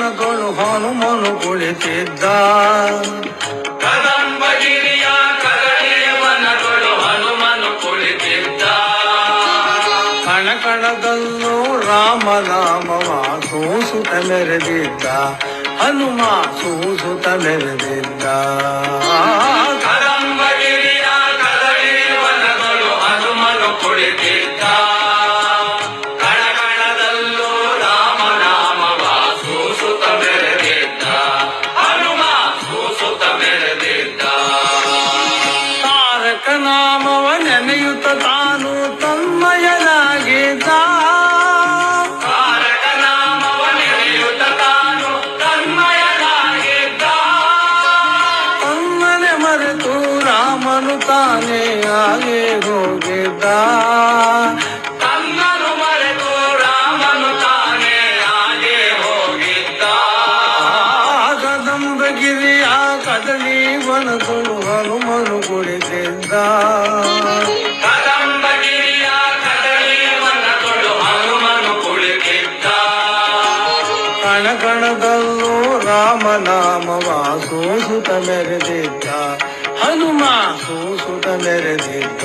ಹನುಮನು ಕುಳಿತಿದ್ದ. ಕದಂಬಗಿರಿಯ ಹನುಮನು ಕುಳಿತಿದ್ದ. ಕಣಕಣದಲ್ಲೂ ರಾಮನಾಮವ ಸೂಸುತ ಮೆರೆದಿದ್ದ. ಹನುಮ ಸೂಸುತ ಮೆರೆದಿದ್ದ. ನಾಮವ ನೆನೆಯುತ್ತ ತಾನು ತನ್ಮಯನಾಗಿದ್ದ ತಾರಕ ನಾಮವ ನೆನೆಯುತ್ತ ತಾನು ತನ್ಮಯನಾಗಿದ್ದ ತನ್ನನೆ ಮರೆತು ರಾಮನು ತಾನೇ ಹಾಗೆ ಹೋಗಿದ್ದ ತನ್ನನು ಮರೆತು ರಾಮನು ತಾನೇ ಹಾಗೆ ಹೋಗಿದ್ದ ಕದಂಬಗಿರಿಯ ಕದಳಿ ವನಗಳು ಹನುಮನು ಕುಳಿತಿದ್ದ. ಕಣಕಣದಲ್ಲೂ ರಾಮನಾಮವ ಸೂಸುತ ಮೆರೆದಿದ್ದ. ಹನುಮ! ಸೂಸುತ ಮೆರೆದಿದ್ದ.